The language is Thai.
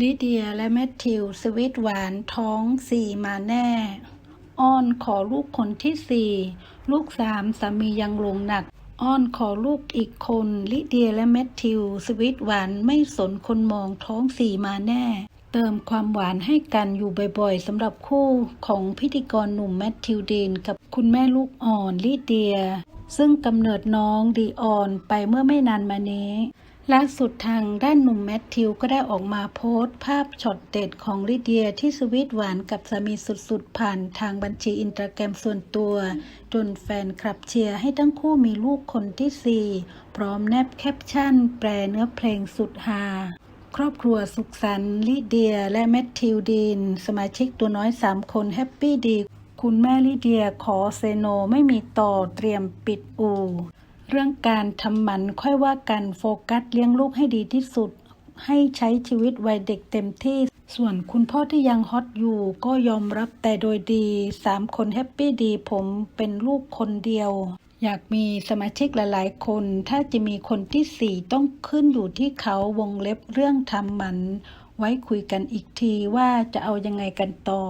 ลิเดียและแมทธิว สวิตหวานท้องสี่มาแน่ อ้อนขอลูกคนที่สี่ลูกสามสามียังลงหนัก อ้อนขอลูกอีกคน ลิเดียและแมทธิว สวิตหวานไม่สนคนมองท้องสี่มาแน่ เติมความหวานให้กันอยู่บ่อยๆสำหรับคู่ของพิธีกรหนุ่มแมทธิวดีนกับคุณแม่ลูกอ่อนลิเดีย ซึ่งกำเนิดน้องดีออนไปเมื่อไม่นานมานี้ ล่าสุดทางด้านหนุ่มแมทธิวก็ได้ออกมาโพสต์ ภาพช็อตเด็ดของลิเดียที่สวีทหวานกับสามีสุดๆ ผ่านทางบัญชีอินสตาแกรมส่วนตัว จนแฟนคลับเชียร์ให้ทั้งคู่มีลูกคนที่ 4 พร้อมแนบแคปชั่น แปลเนื้อเพลงสุดฮาครอบครัวสุขสันต์ลิเดีย และแมทธิวดีน สมาชิกตัวน้อย 3 คนแฮปปี้ดี คุณแม่ลิเดียขอเซโนไม่มีต่อเตรียมปิดอู่ เรื่องการทำหมันค่อยว่ากันโฟกัสเลี้ยงลูกให้ดีที่สุด ให้ใช้ชีวิตวัยเด็กเต็มที่ ส่วนคุณพ่อที่ยังฮอตอยู่ก็ยอมรับแต่โดยดีสามคนแฮปปี้ดีผมเป็นลูกคนเดียว อยากมีสมาชิกหลายๆ คน ถ้าจะมีคนที่สี่ต้องขึ้นอยู่ที่เขาวงเล็บเรื่องทำหมัน ไว้คุยกันอีกทีว่าจะเอายังไงกันต่อ